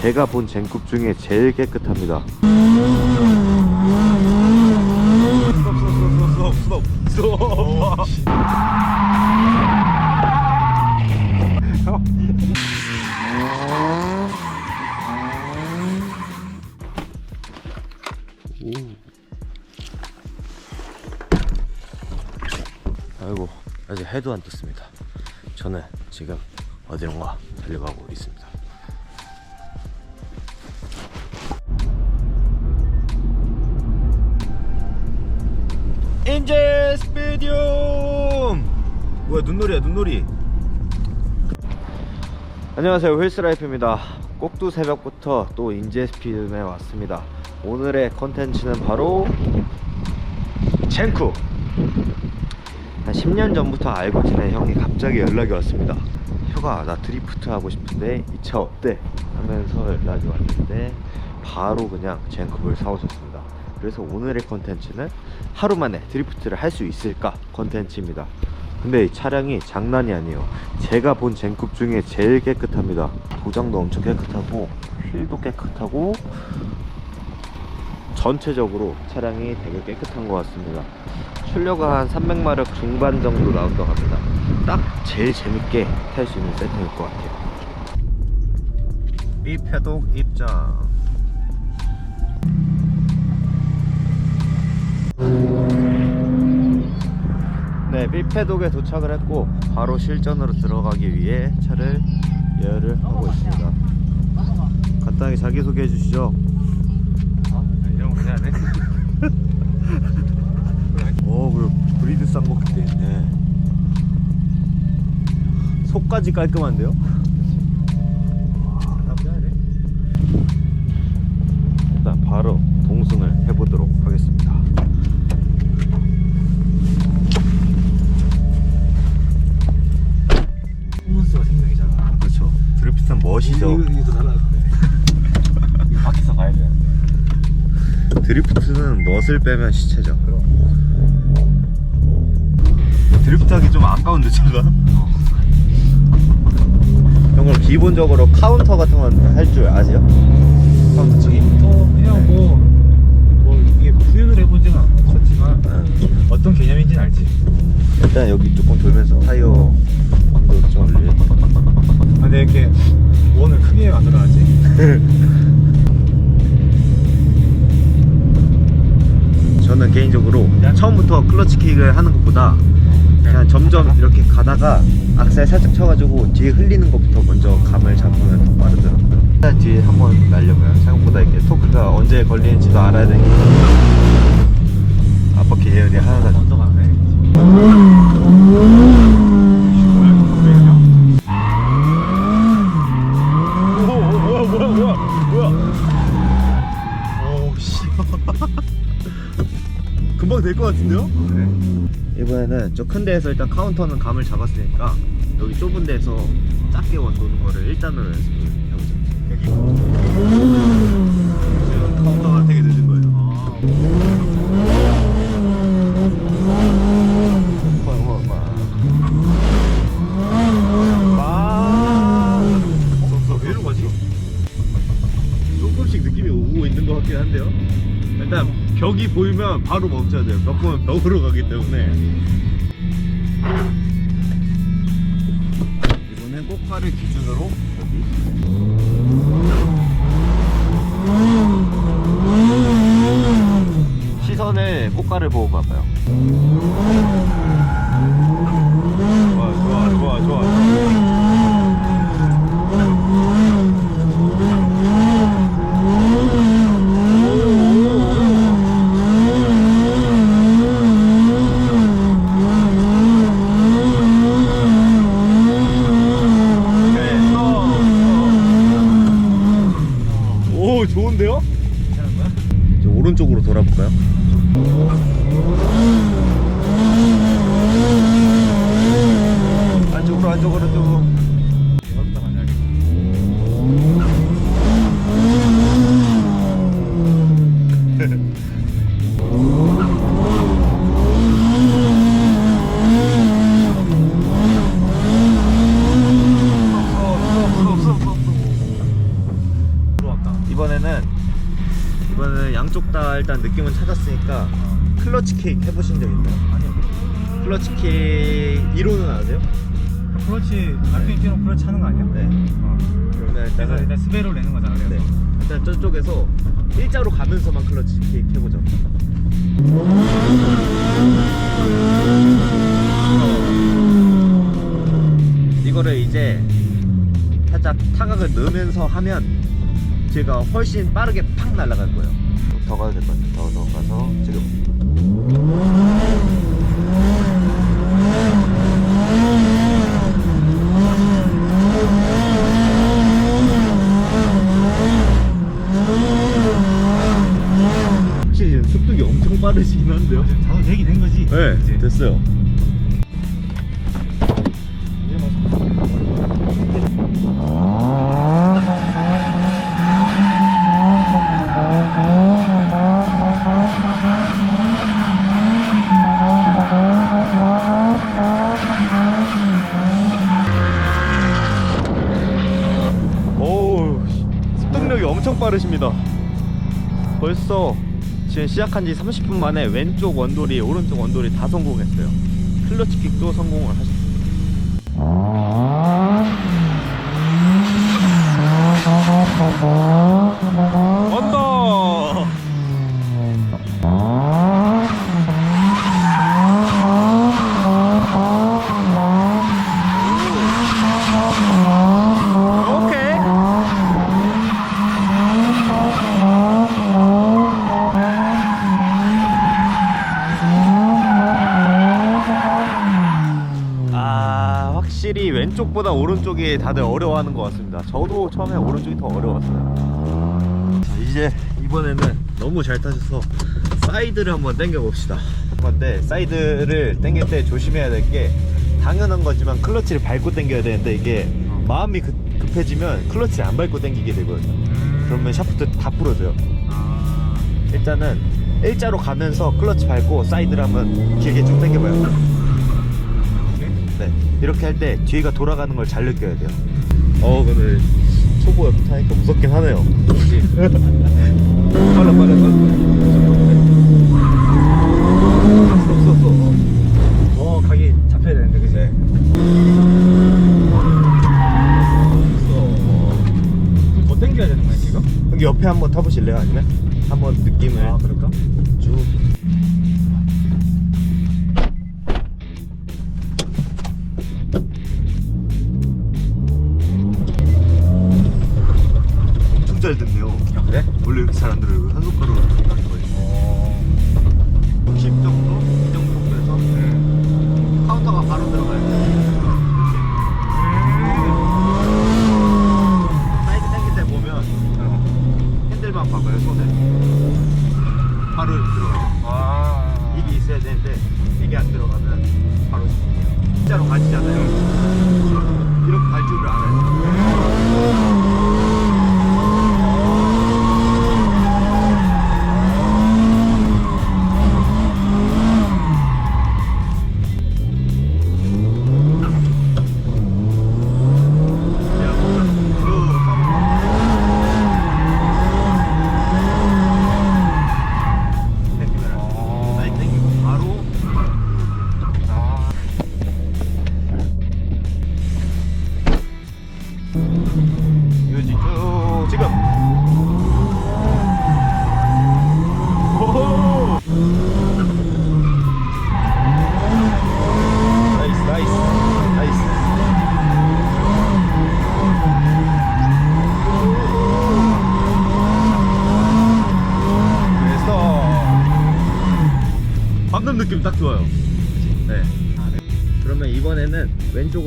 제가 본 젠쿱 중에 제일 깨끗합니다. 아이고 아직 해도 안 떴습니다. 저는 지금 어디론가 달려가고 있습니다. 인제 스피디움 뭐야 눈놀이야 눈놀이 안녕하세요 휠스라이프입니다 꼭두 새벽부터 또 인제 스피디움에 왔습니다 오늘의 컨텐츠는 바로 젠쿠 한 10년 전부터 알고 지낸 형이 갑자기 연락이 왔습니다. 휴가 나 드리프트 하고 싶은데 이 차 어때? 하면서 연락이 왔는데 바로 그냥 젠컵을 사오셨습니다. 그래서 오늘의 컨텐츠는 하루 만에 드리프트를 할 수 있을까 컨텐츠입니다. 근데 이 차량이 장난이 아니에요. 제가 본 젠쿱 중에 제일 깨끗합니다. 도장도 엄청 깨끗하고 휠도 깨끗하고 전체적으로 차량이 되게 깨끗한 것 같습니다. 출력가 한 300마력 중반 정도 나온다고 합니다. 딱 제일 재밌게 탈 수 있는 세팅일 것 같아요. 삐패독 입장. 네, 삐패독에 도착을 했고 바로 실전으로 들어가기 위해 차를 예열을 하고 있습니다. 간단하게 자기소개 해 주시죠. 이런 거 해야 돼? 오, 그리고 브리드 쌍꺼풀 돼 있네. 속까지 깔끔한데요? 않네 일단 바로 동승을 해보도록 드리프트는 멋이죠. 이거 이거 밖에서 가야 되는데 드리프트는 멋을 빼면 시체죠. 드리프트하기 좀 아까운데 차가. 형 그럼 기본적으로 카운터 같은 건 할 줄 아세요? 아, 지금부터 그냥 뭐, 뭐 이게 구현을 해보지는 않았지만 응. 어떤 개념인지는 알지 일단 여기 조금 돌면서 타이어 감도 좀 올려. 근데 이렇게 원을 크게 만들어야지. 저는 개인적으로 처음부터 클러치 킥을 하는 것보다 그냥 점점 이렇게 가다가 악셀 살짝 쳐가지고 뒤에 흘리는 것부터 먼저 감을 잡으면 더 빠르더라고요. 일단 뒤에 한번 날려면 생각보다 이렇게 토크가 언제 걸리는지도 알아야 되니까. 앞바퀴 예열이 하나가 금방 될것 같은데요? 이번에는 저 큰 데에서 일단 카운터는 감을 잡았으니까 여기 좁은 데에서 작게 원 도는 거를 1단으로 연습을 해보자. 지금 카운터가 되게 늦은 거예요. 왜 이러고 가지? 조금씩 느낌이 오고 있는 것 같긴 한데요. 일단 벽이 보이면 바로 멈춰야 돼요. 벽 보면 벽으로 가기 때문에. 이번엔 꽃가를 기준으로 여기 시선을 꽃가를 보고 봐봐요. 좋아 좋아 좋아 좋아 양쪽 다 일단 느낌은 찾았으니까 클러치 킥 해보신 적 있나요? 아니요. 클러치 킥 이론은 아세요? 그렇지. RPM처럼 그렇지 하는 거 아니야? 네. 어. 그러면 그래서 일단은 일단 스베로 내는 거잖아. 그래서. 네. 일단 저쪽에서 일자로 가면서만 클러치 킥 해보죠. 이거를 이제 살짝 타각을 넣으면서 하면 제가 훨씬 빠르게 팍 날아갈 거예요. 더 가도 될것 같아요. 더, 더 가서 지금. 확실히 습득이 엄청 빠르시긴 한데요. 자동 되긴 된 거지? 네, 이제. 됐어요. 시작한 지 30분 만에 왼쪽 원돌이, 오른쪽 원돌이 다 성공했어요. 클러치 킥도 성공을 하셨어요. 오른쪽이 다들 어려워하는 것 같습니다. 저도 처음에 오른쪽이 더 어려웠어요. 자, 이제 이번에는 너무 잘 타셔서 사이드를 한번 당겨 봅시다. 건데 사이드를 당길 때 조심해야 될 게 당연한 거지만 클러치를 밟고 당겨야 되는데 이게 마음이 급, 급해지면 클러치를 안 밟고 당기게 되거든요. 음. 그러면 샤프트 다 부러져요. 아. 일단은 일자로 가면서 클러치 밟고 사이드를 한번 길게 쭉 당겨봐요. 이렇게? 할 때 뒤가 돌아가는 걸 잘 느껴야 돼요 어 근데 초보 옆에 타니까 무섭긴 하네요. 빨라 빨라 빨라 어, 각이 잡혀야 되는데, 그지? 네 그럼 더 당겨야 되는 거야, 지금? 여기 옆에 한번 타보실래요? 아니면 한번 느낌을 아, 그럴까?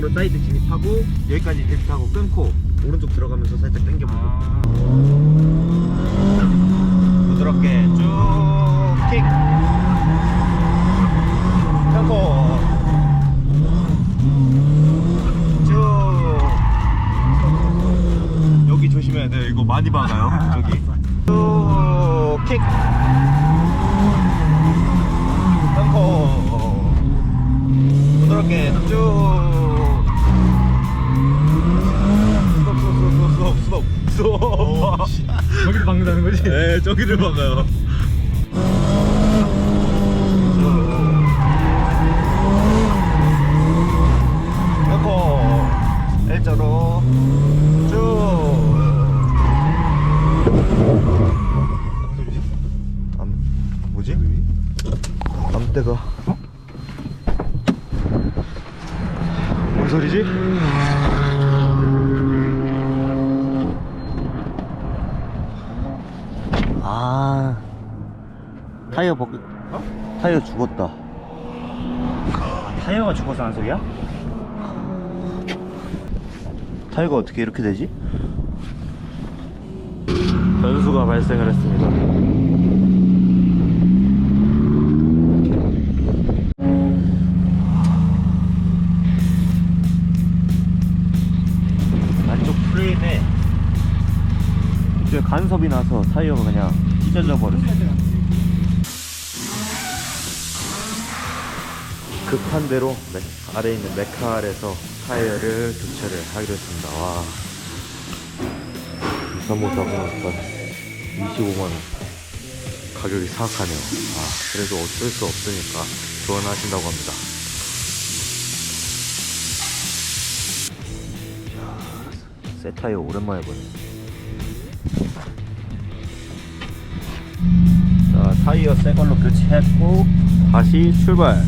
왼쪽으로 사이드 진입하고 여기까지 딜트하고 끊고 오른쪽 들어가면서 살짝 당겨보죠 아. 부드럽게 쭉킥. 템포 쭉. 여기 조심해야 돼요. 이거 많이 박아요. 저기. 쭉킥. 템포 부드럽게 쭉 스톱 스톱 저기를 박는다는 거지? 네, 저기를 박아요. 넣고 일자로 쭉. 암 뭐지? 암대가 뭔 소리지? 아 타이어 벗 타이어 죽었다 타이어가 죽어서 한 소리야? 타이어가 어떻게 이렇게 되지? 변수가 발생을 했습니다 안쪽 프레임에 이제 간섭이 나서 타이어가 그냥 찢어져 버렸어 급한 대로 메- 아래에 있는 메카알에서 타이어를 교체를 하기로 했습니다. 와. 2354번 25만원. 가격이 사악하네요. 아, 그래도 어쩔 수 없으니까 교환하신다고 합니다. 야, 새 타이어 오랜만에 보네. 자, 타이어 새 걸로 교체했고, 다시 출발.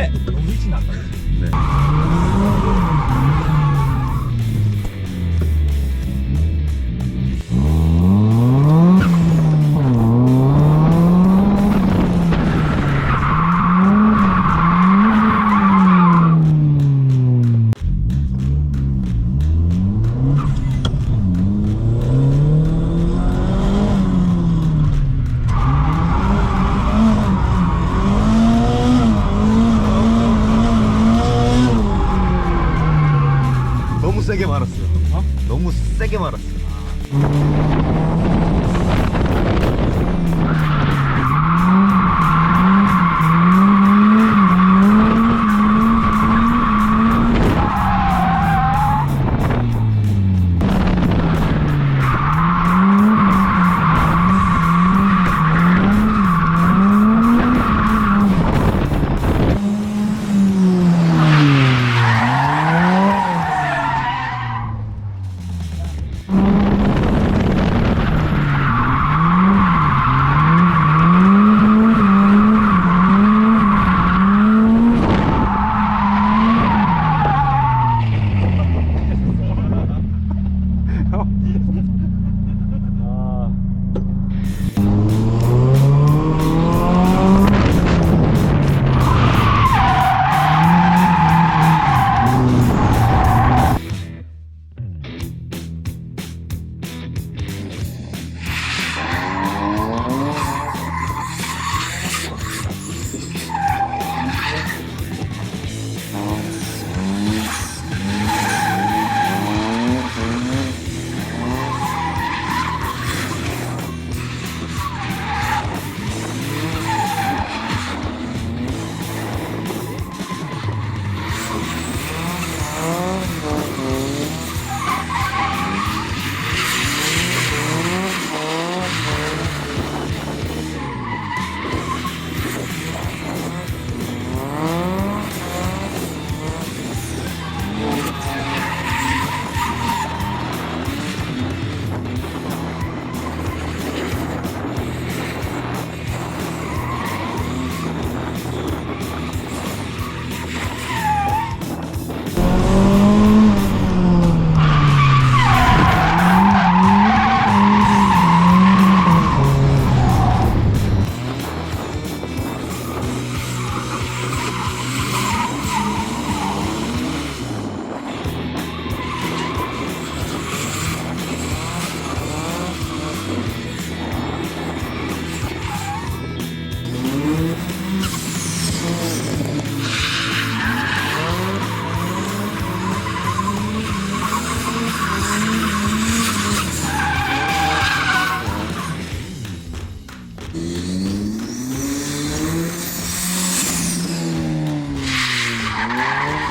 실패. 너 너무 세게 말았어. 어? 너무 세게 말았어. 이렇 Música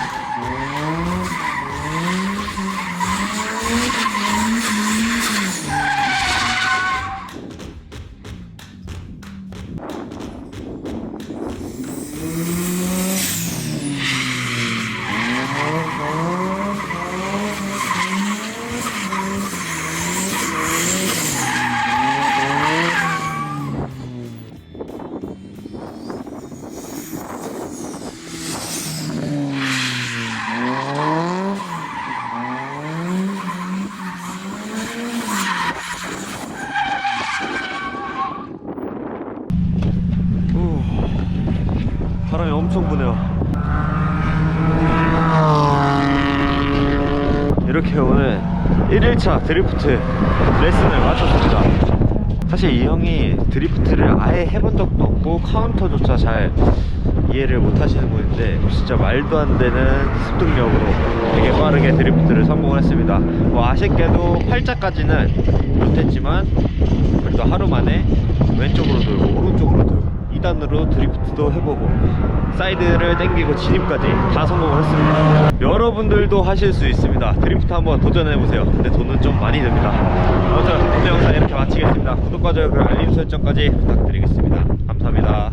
1일차 드리프트 레슨을 마쳤습니다. 사실 이 형이 드리프트를 아예 해본 적도 없고 카운터조차 잘 이해를 못 하시는 분인데 진짜 말도 안 되는 습득력으로 되게 빠르게 드리프트를 성공을 했습니다. 뭐 아쉽게도 팔자까지는 못했지만 그래도 하루 만에 왼쪽으로 돌고 오른쪽으로 돌고 2단으로 드리프트도 해보고 사이드를 당기고 진입까지 다 성공을 했습니다. 여러분들도 하실 수 있습니다. 드리프트 한번 도전해보세요. 근데 돈은 좀 많이 듭니다. 아무튼 오늘 영상 이렇게 마치겠습니다. 구독과 좋아요 그리고 알림 설정까지 부탁드리겠습니다. 감사합니다.